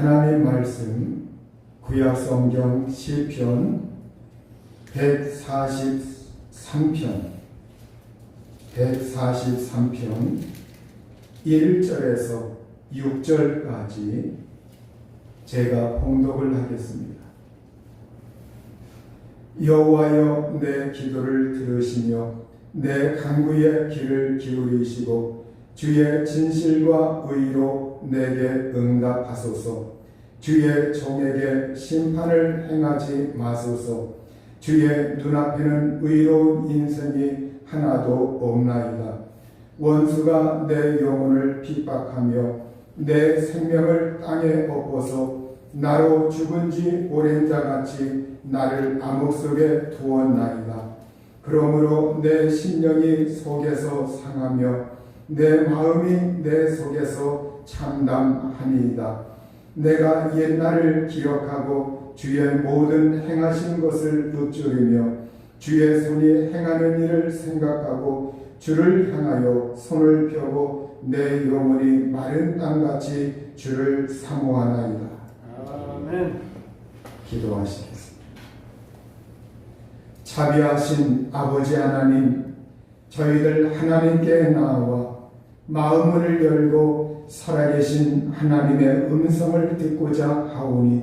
하나님 말씀 구약 성경 시편 143편 143편 1절에서 6절까지 제가 봉독을 하겠습니다. 여호와여 내 기도를 들으시며 내 간구의 귀를 기울이시고 주의 진실과 의로 내게 응답하소서. 주의 종에게 심판을 행하지 마소서. 주의 눈앞에는 의로운 인생이 하나도 없나이다. 원수가 내 영혼을 핍박하며 내 생명을 땅에 엎어서 나로 죽은 지 오랜 자같이 나를 암흑 속에 두었나이다. 그러므로 내 심령이 속에서 상하며 내 마음이 내 속에서 참담하니이다. 내가 옛날을 기억하고 주의 모든 행하신 것을 읊조리며 주의 손이 행하는 일을 생각하고 주를 향하여 손을 펴고 내 영혼이 마른 땅같이 주를 사모하나이다. 아멘. 기도하시겠습니다. 자비하신 아버지 하나님, 저희들 하나님께 나와 마음을 열고 살아계신 하나님의 음성을 듣고자 하오니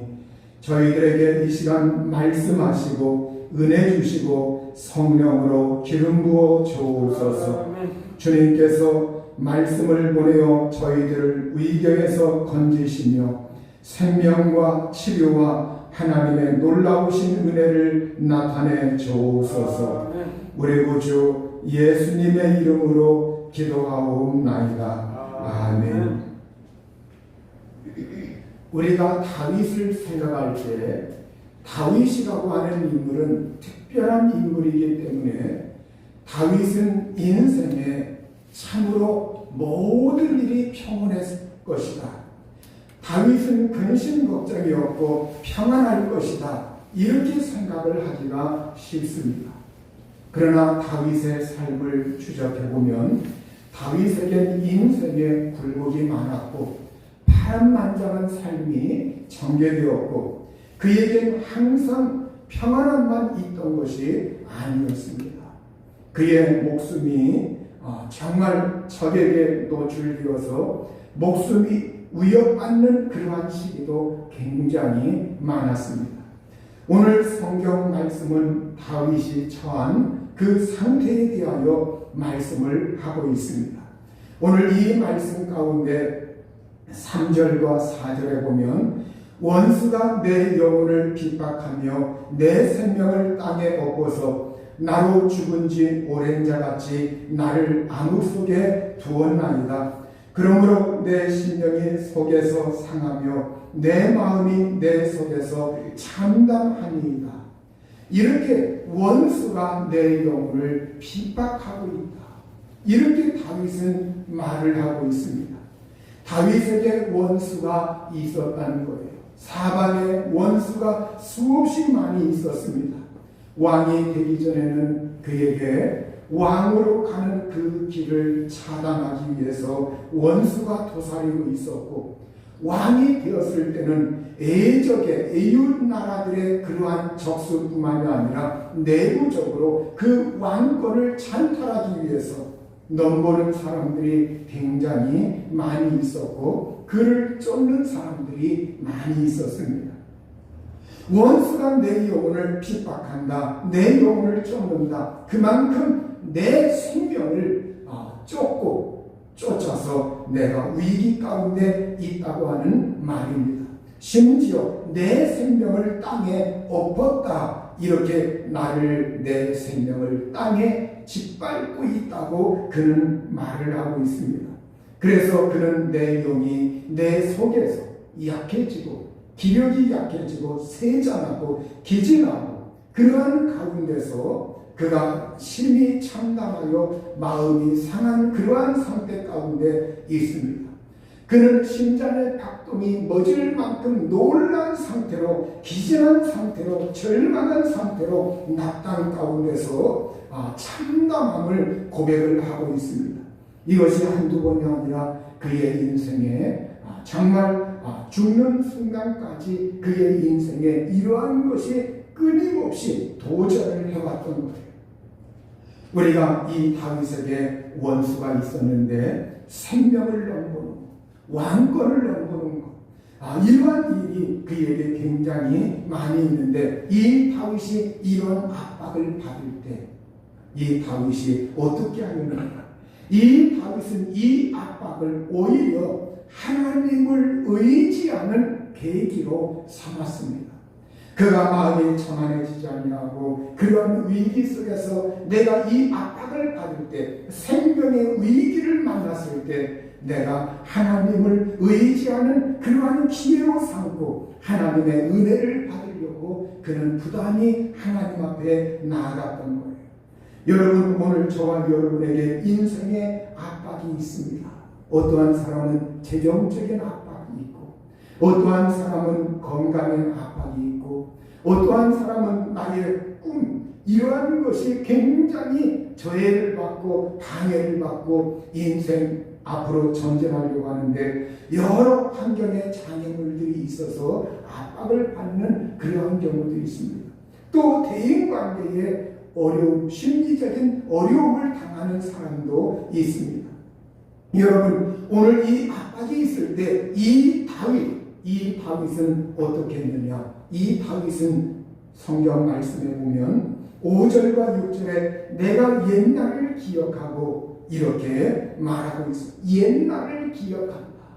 저희들에게 이 시간 말씀하시고 은혜 주시고 성령으로 기름 부어 주옵소서. 주님께서 말씀을 보내어 저희들을 위경에서 건지시며 생명과 치료와 하나님의 놀라우신 은혜를 나타내 주옵소서. 우리 구주 예수님의 이름으로 기도하옵나이다. 아멘. 우리가 다윗을 생각할 때 다윗이라고 하는 인물은 특별한 인물이기 때문에 다윗은 인생에 참으로 모든 일이 평온했을 것이다. 다윗은 근심 걱정이 없고 평안할 것이다. 이렇게 생각을 하기가 쉽습니다. 그러나 다윗의 삶을 추적해 보면 다윗에겐 인생에 굴곡이 많았고 파란만장한 삶이 전개되었고 그에겐 항상 평안함만 있던 것이 아니었습니다. 그의 목숨이 어, 정말 적에게 노출되어서 목숨이 위협받는 그러한 시기도 굉장히 많았습니다. 오늘 성경 말씀은 다윗이 처한 그 상태에 대하여 말씀을 하고 있습니다. 오늘 이 말씀 가운데 3절과 4절에 보면 원수가 내 영혼을 핍박하며 내 생명을 땅에 엎어서 나로 죽은 지 오랜 자같이 나를 암흑 속에 두었나이다. 그러므로 내 심령이 속에서 상하며 내 마음이 내 속에서 참담하니이다. 이렇게 원수가 내 영혼을 핍박하고 있다. 이렇게 다윗은 말을 하고 있습니다. 다윗에게 원수가 있었다는 거예요. 사방에 원수가 수없이 많이 있었습니다. 왕이 되기 전에는 그에게 왕으로 가는 그 길을 차단하기 위해서 원수가 도사리고 있었고 왕이 되었을 때는 애적의 애웃 나라들의 그러한 적수뿐만이 아니라 내부적으로 그 왕권을 찬탈하기 위해서 넘보는 사람들이 굉장히 많이 있었고 그를 쫓는 사람들이 많이 있었습니다. 원수가 내 영혼을 핍박한다. 내 영혼을 쫓는다. 그만큼 내 생명을 어, 쫓고 쫓아서 내가 위기 가운데 있다고 하는 말입니다. 심지어 내 생명을 땅에 엎었다. 이렇게 나를 내 생명을 땅에 짓밟고 있다고 그는 말을 하고 있습니다. 그래서 그는 내 영이 내 속에서 약해지고 기력이 약해지고 세잔하고 기진하고 그러한 가운데서 그가 심히 참담하여 마음이 상한 그러한 상태 가운데 있습니다. 그는 심장의 박동이 멎을 만큼 놀란 상태로 기진한 상태로 절망한 상태로 낙당 가운데서 아, 참담함을 고백을 하고 있습니다. 이것이 한두 번이 아니라 그의 인생에 아, 정말 아, 죽는 순간까지 그의 인생에 이러한 것이 끊임없이 도전을 해왔던 거예요. 우리가 이 다윗에게 원수가 있었는데 생명을 넘보는 왕권을 넘보는 것. 아, 일이 그에게 굉장히 많이 있는데 이 다윗이 이런 압박을 받을 때 이 다윗이 어떻게 하느냐? 이 다윗은 이 압박을 오히려 하나님을 의지하는 계기로 삼았습니다. 그가 마음이 청안해지지 아니하고 그런 위기 속에서 내가 이 압박을 받을 때 생명의 위기를 만났을 때 내가 하나님을 의지하는 그러한 기회로 삼고 하나님의 은혜를 받으려고 그는 부단히 하나님 앞에 나아갔던 거예요. 여러분 오늘 저와 여러분에게 인생의 압박이 있습니다. 어떠한 사람은 재정적인 있고 어떠한 사람은 건강의 압박이 있고 어떠한 사람은 나의 꿈 이러한 것이 굉장히 저해를 받고 방해를 받고 인생 앞으로 전진하려고 하는데 여러 환경의 장애물들이 있어서 압박을 받는 그러한 경우도 있습니다. 또 대인 관계에 어려움, 심리적인 어려움을 당하는 사람도 있습니다. 여러분, 오늘 이 압박이 있을 때 이 다윗, 이 다윗은 어떻게 했느냐? 이 다윗은 성경 말씀에 보면 5절과 6절에 내가 옛날을 기억하고 이렇게 말하고 있어. 옛날을 기억한다.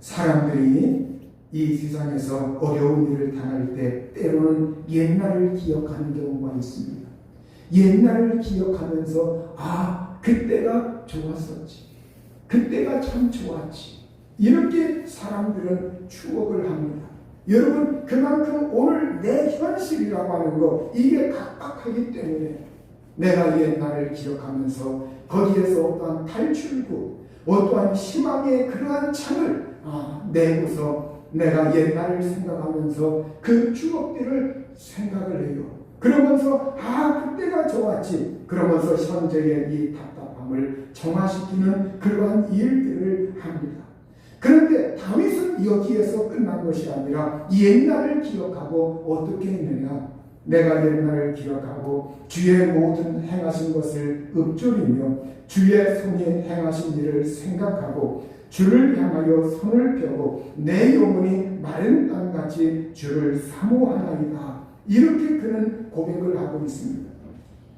사람들이 이 세상에서 어려운 일을 당할 때 때로는 옛날을 기억하는 경우가 있습니다. 옛날을 기억하면서 아 그때가 좋았었지. 그때가 참 좋았지. 이렇게 사람들은 추억을 합니다. 여러분 그만큼 오늘 내 현실이라고 하는 거 이게 각박하기 때문에 내가 옛날을 기억하면서 거기에서 어떠한 탈출구 어떠한 희망의 그러한 창을 아, 내고서 내가 옛날을 생각하면서 그 추억들을 생각을 해요. 그러면서 아 그때가 좋았지. 그러면서 현재의 이 답답함을 정화시키는 그러한 일들을 합니다. 그런데 다윗은 여기에서 끝난 것이 아니라 옛날을 기억하고 어떻게 했느냐? 내가 옛날을 기억하고 주의 모든 행하신 것을 읊조리며 주의 손이 행하신 일을 생각하고 주를 향하여 손을 펴고 내 영혼이 마른 땅같이 주를 사모하나이다. 이렇게 그는 고백을 하고 있습니다.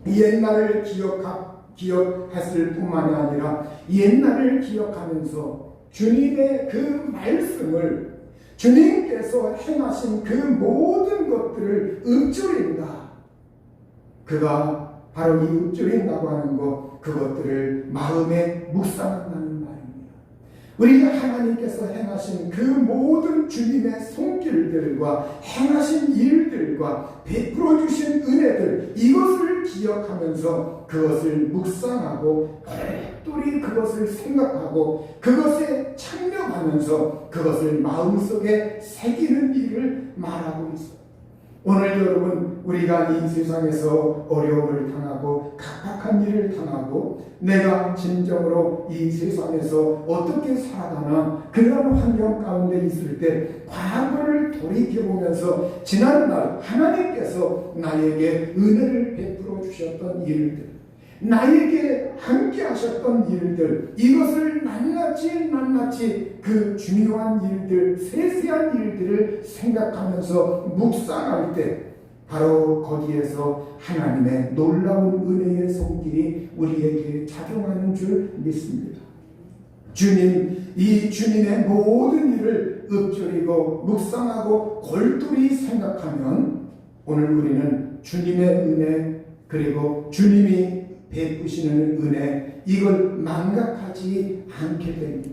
옛날을 기억하, 기억했을 뿐만이 아니라 옛날을 기억하면서 주님의 그 말씀을 주님께서 행하신 그 모든 것들을 읊조린다. 그가 바로 이 읊조린다고 하는 것, 그것들을 마음에 묵상한다는. 우리가 하나님께서 행하신 그 모든 주님의 손길들과 행하신 일들과 베풀어 주신 은혜들 이것을 기억하면서 그것을 묵상하고 똘똘히 그것을 생각하고 그것에 참여하면서 그것을 마음속에 새기는 일을 말하고 있어요. 오늘 여러분 우리가 이 세상에서 어려움을 당하고 각박한 일을 당하고 내가 진정으로 이 세상에서 어떻게 살아가나 그런 환경 가운데 있을 때 과거를 돌이켜보면서 지난날 하나님께서 나에게 은혜를 베풀어 주셨던 일들 나에게 함께 하셨던 일들, 이것을 낱낱이 낱낱이 그 중요한 일들, 세세한 일들을 생각하면서 묵상할 때 바로 거기에서 하나님의 놀라운 은혜의 손길이 우리에게 작용하는 줄 믿습니다. 주님, 이 주님의 모든 일을 읊조리고 묵상하고 골똘히 생각하면 오늘 우리는 주님의 은혜 그리고 주님이 베푸시는 은혜 이걸 망각하지 않게 됩니다.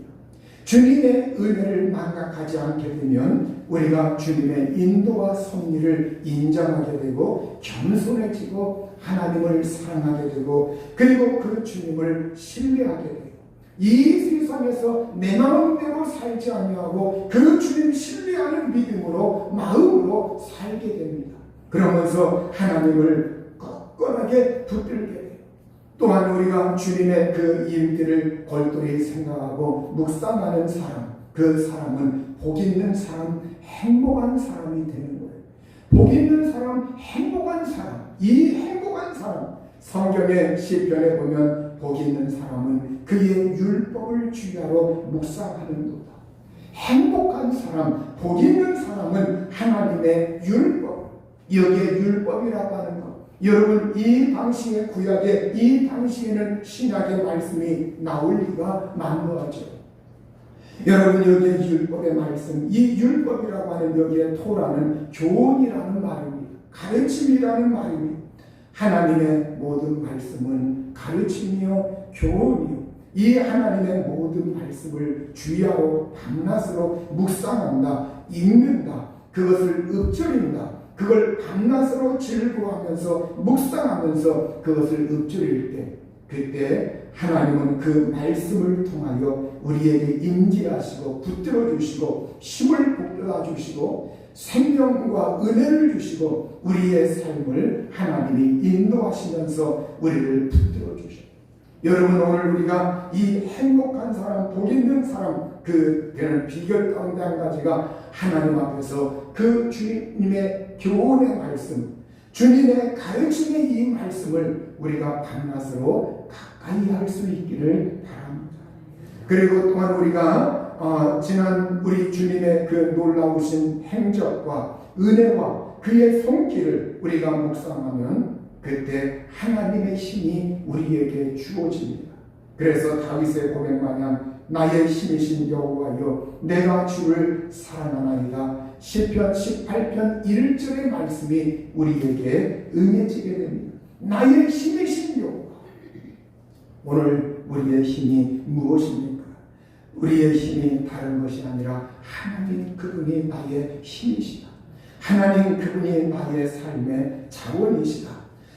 주님의 은혜를 망각하지 않게 되면 우리가 주님의 인도와 섭리를 인정하게 되고 겸손해지고 하나님을 사랑하게 되고 그리고 그 주님을 신뢰하게 돼요. 이 세상에서 내 마음대로 살지 아니하고 그 주님 신뢰하는 믿음으로 마음으로 살게 됩니다. 그러면서 하나님을 굳건하게 붙들게. 또한 우리가 주님의 그 일들을 골똘히 생각하고 묵상하는 사람, 그 사람은 복 있는 사람, 행복한 사람이 되는 거예요. 복 있는 사람, 행복한 사람, 이 행복한 사람, 성경의 시편에 보면 복 있는 사람은 그의 율법을 주야로 묵상하는도다. 행복한 사람, 복 있는 사람은 하나님의 율법, 여기에 율법이라고 하는 것. 여러분 이 당시의 구약에 이 당시에는 신약의 말씀이 나올 리가 만무하죠. 여러분 여기에 율법의 말씀, 이 율법이라고 하는 여기에 토라는 교훈이라는 말입니다. 가르침이라는 말입니다. 하나님의 모든 말씀은 가르침이요 교훈이요. 이 하나님의 모든 말씀을 주야로 밤낮으로 묵상한다, 읽는다, 그것을 읊조린다, 그걸 밤낮으로 즐거워하면서 묵상하면서 그것을 읊조릴 때 그때 하나님은 그 말씀을 통하여 우리에게 임재하시고 붙들어 주시고 힘을 북돋아 주시고 생명과 은혜를 주시고 우리의 삶을 하나님이 인도하시면서 우리를 붙들어 주시고 여러분 오늘 우리가 이 행복한 사람, 복 있는 사람 그 되는 비결 가운데 한 가지가 하나님 앞에서 그 주님의 교훈의 말씀, 주님의 가르침의 이 말씀을 우리가 밤낮으로 가까이 할 수 있기를 바랍니다. 그리고 또한 우리가 어, 지난 우리 주님의 그 놀라우신 행적과 은혜와 그의 손길을 우리가 묵상하면 그때 하나님의 힘이 우리에게 주어집니다. 그래서 다윗의 고백 마냥 나의 힘이신 여호와여 내가 주를 사랑하나이다. 시편 18편 1절의 말씀이 우리에게 응해지게 됩니다. 나의 힘이신 여호와. 오늘 우리의 힘이 무엇입니까? 우리의 힘이 다른 것이 아니라 하나님 그분이 나의 힘이시다. 하나님 그분이 나의 삶의 자원이시다.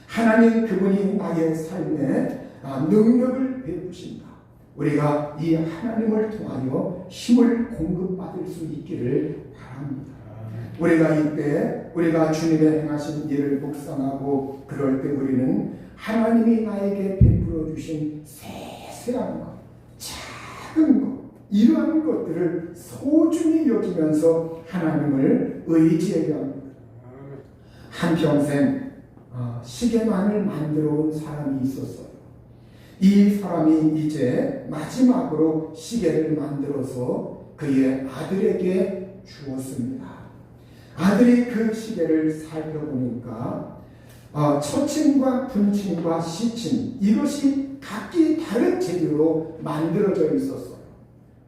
하나님 그분이 나의 삶의 아, 능력을 베푸신다. 우리가 이 하나님을 통하여 힘을 공급받을 수 있기를 바랍니다. 우리가 이때 우리가 주님의 행하신 일을 묵상하고 그럴 때 우리는 하나님이 나에게 베풀어 주신 세세한 것, 작은 것, 이러한 것들을 소중히 여기면서 하나님을 의지해야 합니다. 한평생 어, 시계만을 만들어 온 사람이 있었어요. 이 사람이 이제 마지막으로 시계를 만들어서 그의 아들에게 주었습니다. 아들이 그 시계를 살펴보니까 어, 초침과 분침과 시침 이것이 각기 다른 재료로 만들어져 있었어요.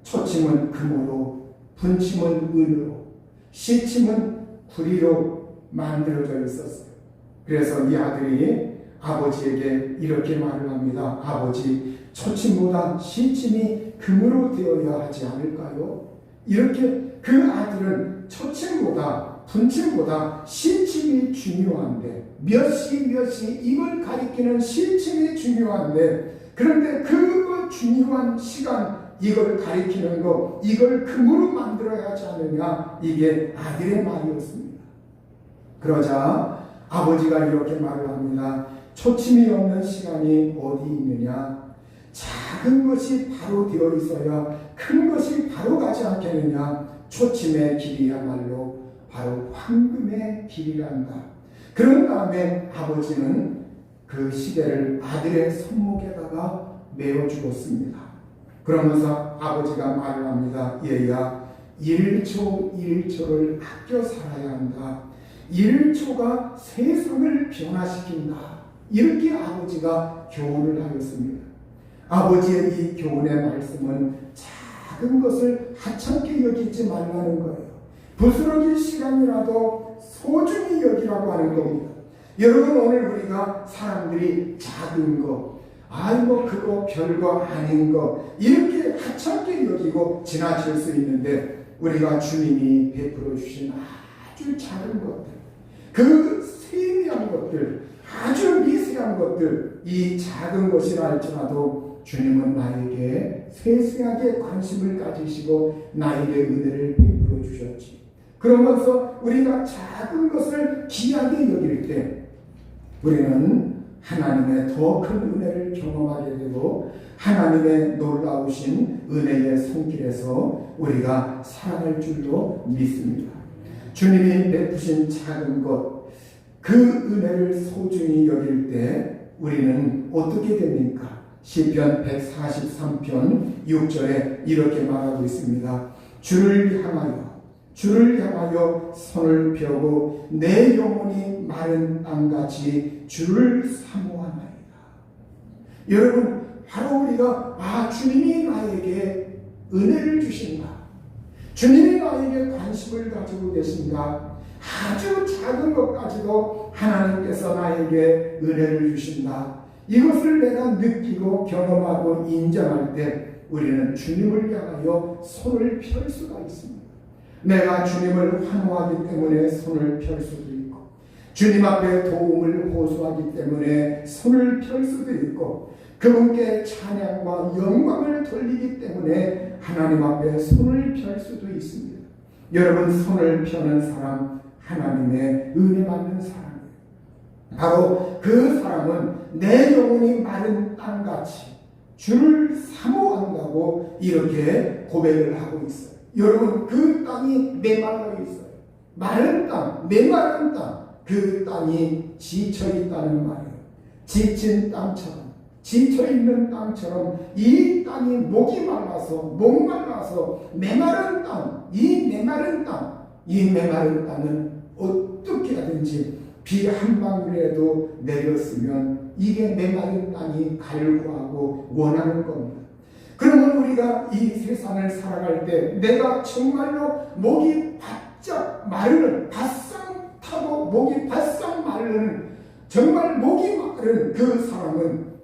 초침은 금으로, 분침은 은으로, 시침은 구리로 만들어져 있었어요. 그래서 이 아들이 아버지에게 이렇게 말을 합니다. 아버지, 초침보다 시침이 금으로 되어야 하지 않을까요? 이렇게 그 아들은 초침보다 분침보다 시침이 중요한데 몇 시 몇 시 이걸 가리키는 시침이 중요한데 그런데 그 중요한 시간 이걸 가리키는 거 이걸 금으로 만들어야 하지 않느냐 이게 아들의 말이었습니다. 그러자 아버지가 이렇게 말을 합니다. 초침이 없는 시간이 어디 있느냐? 작은 것이 바로 되어 있어야 큰 것이 바로 가지 않겠느냐? 초침의 길이야말로 바로 황금의 길이란다. 그런 다음에 아버지는 그 시계를 아들의 손목에다가 메어 주었습니다. 그러면서 아버지가 말을 합니다. 얘야, 1초 1초를 아껴 살아야 한다. 1초가 세상을 변화시킨다. 이렇게 아버지가 교훈을 하였습니다. 아버지의 이 교훈의 말씀은 작은 것을 하찮게 여기지 말라는 거예요. 부스러질 시간이라도 소중히 여기라고 하는 겁니다. 여러분 오늘 우리가 사람들이 작은 거, 아이 뭐 그거 별거 아닌 거 이렇게 하찮게 여기고 지나칠 수 있는데 우리가 주님이 베풀어 주신 아주 작은 것들, 그 세미한 것들, 아주 미세한 것들, 이 작은 것이라 할지라도 주님은 나에게 세세하게 관심을 가지시고 나에게 은혜를 베풀어 주셨지. 그러면서 우리가 작은 것을 귀하게 여길 때 우리는 하나님의 더 큰 은혜를 경험하게 되고 하나님의 놀라우신 은혜의 손길에서 우리가 살아갈 줄로 믿습니다. 주님이 베푸신 작은 것, 그 은혜를 소중히 여길 때 우리는 어떻게 됩니까? 시편 143편 6절에 이렇게 말하고 있습니다. 주를 향하여 주를 향하여 손을 펴고 내 영혼이 마른 땅같이 주를 사모하나이다. 여러분 바로 우리가 아 주님이 나에게 은혜를 주신다. 주님이 나에게 관심을 가지고 계신가? 아주 작은 것까지도 하나님께서 나에게 은혜를 주신다. 이것을 내가 느끼고 경험하고 인정할 때 우리는 주님을 향하여 손을 펼 수가 있습니다. 내가 주님을 환호하기 때문에 손을 펼 수도 있고, 주님 앞에 도움을 호소하기 때문에 손을 펼 수도 있고, 그분께 찬양과 영광을 돌리기 때문에 하나님 앞에 손을 펼 수도 있습니다. 여러분 손을 펴는 사람 하나님의 은혜 받는 사람이에요. 바로 그 사람은 내 영혼이 마른 땅같이 주를 사모한다고 이렇게 고백을 하고 있어요. 여러분 그 땅이 메말라 있어요. 마른 땅, 메마른 땅, 그 땅이 지쳐 있다는 말이에요. 지친 땅처럼. 지쳐 있는 땅처럼 이 땅이 목이 말라서 목 말라서 메마른 땅, 이 메마른 땅, 이 메마른 땅은 어떻게 하든지 비 한 방울이라도 내렸으면 이게 메마른 땅이 갈구하고 원하는 겁니다. 그러면 우리가 이 세상을 살아갈 때 내가 정말로 목이 바짝 마르는 바싹 타고 목이 바싹 마르는 정말 목이 마른 그 사람은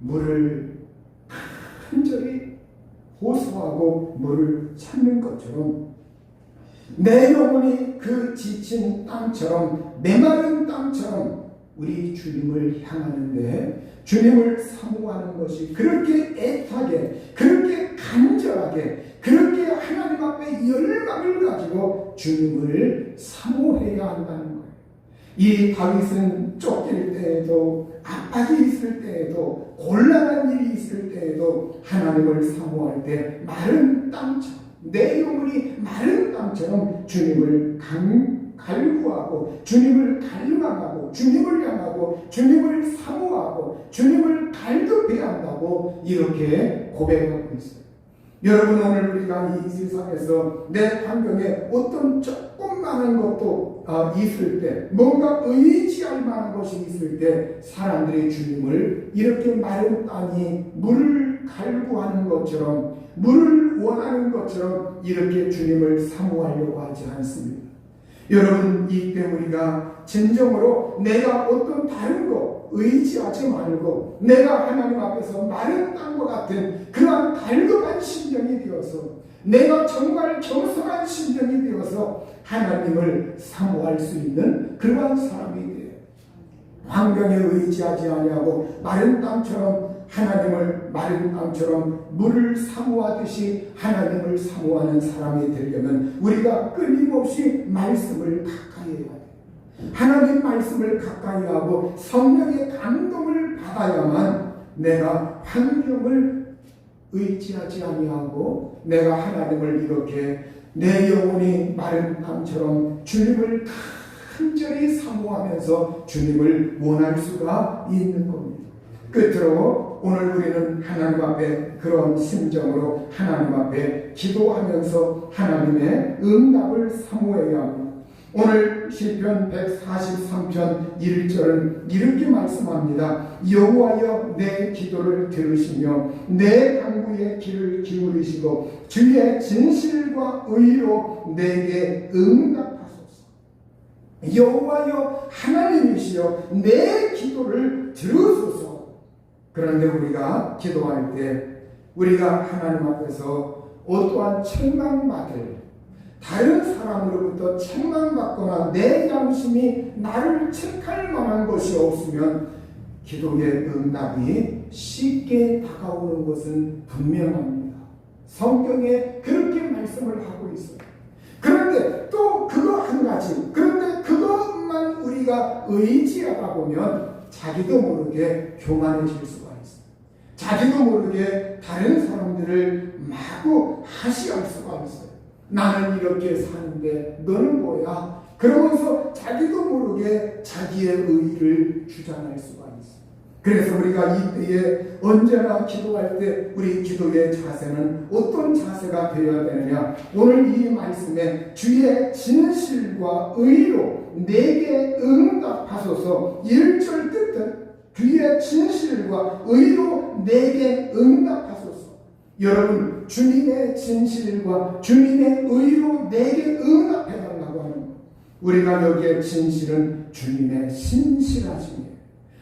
물을 간절히 호소하고 물을 찾는 것처럼 내 영혼이 그 지친 땅처럼 메마른 땅처럼 우리 주님을 향하는데 주님을 사모하는 것이 그렇게 애타게 그렇게 간절하게 그렇게 하나님 앞에 열망을 가지고 주님을 사모해야 한다는 거예요. 이 다윗은 쫓길 때에도 압박이 있을 때에도 곤란한 일이 있을 때에도 하나님을 사모할 때 마른 땅처럼 내 영혼이 마른 땅처럼 주님을 강, 갈구하고 주님을 갈망하고 주님을 향하고 주님을 사모하고 주님을 갈급해야 한다고 이렇게 고백하고 있어요. 여러분 오늘 우리가 이 세상에서 내 환경에 어떤 조금만한 것도 어, 있을 때 뭔가 의지할 만한 것이 있을 때 사람들이 주님을 이렇게 마른 땅이 물을 갈구하는 것처럼 물을 원하는 것처럼 이렇게 주님을 사모하려고 하지 않습니다. 여러분 이때 우리가 진정으로 내가 어떤 다른 거 의지하지 말고 내가 하나님 앞에서 마른 땅과 같은 그러한 달급한 심령이 되어서 내가 정말 겸손한 심령이 되어서 하나님을 사모할 수 있는 그러한 사람이 돼요. 환경에 의지하지 아니하고 마른 땅처럼 하나님을 마른 땅처럼 물을 사모하듯이 하나님을 사모하는 사람이 되려면 우리가 끊임없이 말씀을 가까이 해야 돼. 하나님 말씀을 가까이 하고 성령의 감동을 받아야만 내가 환경을 의지하지 아니하고 내가 하나님을 이렇게 내 영혼이 마른 땅처럼 주님을 간절히 사모하면서 주님을 원할 수가 있는 겁니다. 끝으로 오늘 우리는 하나님 앞에 그런 심정으로 하나님 앞에 기도하면서 하나님의 응답을 사모해야 합니다. 오늘 시편 143편 1절은 이렇게 말씀합니다. 여호와여 내 기도를 들으시며 내 간구에 귀를 기울이시고 주의 진실과 의로 내게 응답하소서. 여호와여 하나님이시여 내 기도를 들으소서. 그런데 우리가 기도할 때 우리가 하나님 앞에서 어떠한 책망받을 다른 사람으로부터 책망받거나 내 양심이 나를 책할 만한 것이 없으면 기도의 응답이 쉽게 다가오는 것은 분명합니다. 성경에 그렇게 말씀을 하고 있어요. 그런데 또 그거 한 가지, 그런데 그것만 우리가 의지하다 보면 자기도 모르게 교만해질 수가. 자기도 모르게 다른 사람들을 마구 다시 알 수가 있어요. 나는 이렇게 사는데 너는 뭐야? 그러면서 자기도 모르게 자기의 의의를 주장할 수가 있어요. 그래서 우리가 이때에 언제나 기도할 때 우리 기도의 자세는 어떤 자세가 되어야 되느냐? 오늘 이 말씀에 주의 진실과 의로 내게 응답하소서 1절 끝은 주의 진실과 의로 내게 응답하소서. 여러분 주님의 진실과 주님의 의로 내게 응답해달라고 하는 것. 우리가 여기에 진실은 주님의 신실하심이에요.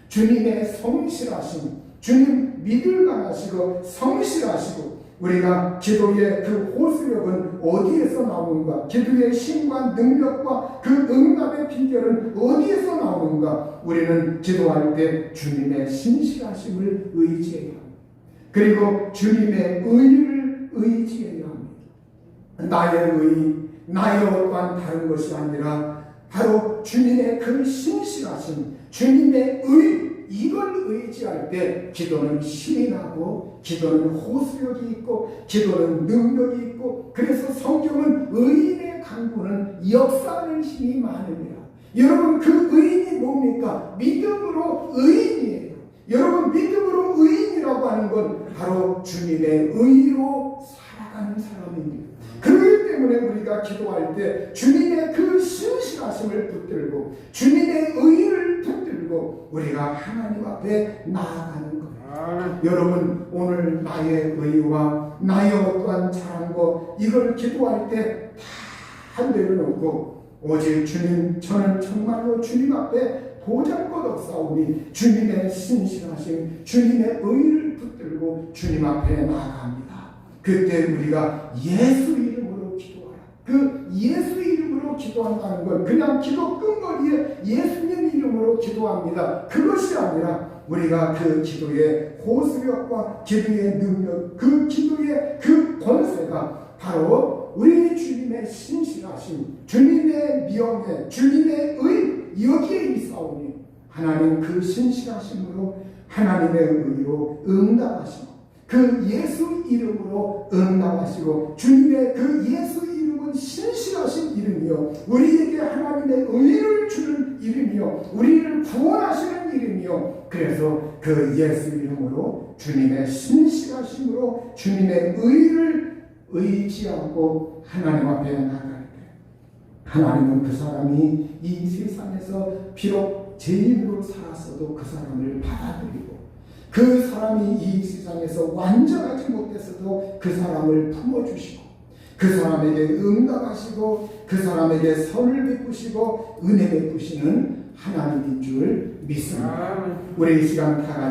주님의 성실하심, 주님 믿을 만하시고 성실하시고 우리가 기도의 그 호수력은 어디에서 나오는가? 기도의 힘과 능력과 그 응답의 비결은 어디에서 나오는가? 우리는 기도할 때 주님의 신실하심을 의지해야 합니다. 그리고 주님의 의를 의지해야 합니다. 나의 의, 나의 어떠한 다른 것이 아니라 바로 주님의 그 신실하심, 주님의 의, 이걸 의지할 때 기도는 힘이 나고 기도는 호수력이 있고 기도는 능력이 있고 그래서 성경은 의인의 강구는 역사하는 힘이 많으니라. 여러분 그 의인이 뭡니까? 믿음으로 의인이에요. 여러분 믿음으로 의인이라고 하는 건 바로 주님의 의로 살아가는 사람입니다. 그렇기 때문에 우리가 기도할 때 주님의 그 신실하심을 붙들고 주님의 의를 붙 들고 우리가 하나님 앞에 나아가는 거예요. 여러분 오늘 나의 의와 나의 어떠한 자랑고 이걸 기도할 때 다 내려놓고 오직 주님 저는 정말로 주님 앞에 보잘것 없사오니 주님의 신실하심 주님의 의를 붙들고 주님 앞에 나아갑니다. 그때 우리가 예수 이름으로 기도하라. 그 예수 이름으로 기도한다는 건 그냥 기도 끝머리에 예수님 이름으로 기도합니다. 그것이 아니라 우리가 그 기도의 호수력과 기도의 능력, 그 기도의 그 권세가 바로 우리 주님의 신실하심, 주님의 명예, 주님의 의 여기에 있사오니 하나님 그 신실하심으로 하나님의 의로 응답하시고 그 예수 이름으로 응답하시고 주님의 그 예수 이름은 신실하신 이름이요. 우리에게 하나님의 의를 주는 이름이요. 우리를 구원하시는 이름이요. 그래서 그 예수 이름으로 주님의 신실하심으로 주님의 의를 의지하고 하나님 앞에 나갈 때 하나님은 그 사람이 이 세상에서 비록 죄인으로 살았어도 그 사람을 받아들이고 그 사람이 이 세상에서 완전하지 못했어도 그 사람을 품어주시고 그 사람에게 응답하시고 그 사람에게 선을 베푸시고 은혜 베푸시는 하나님인 줄 믿습니다. 우리 이 시간 다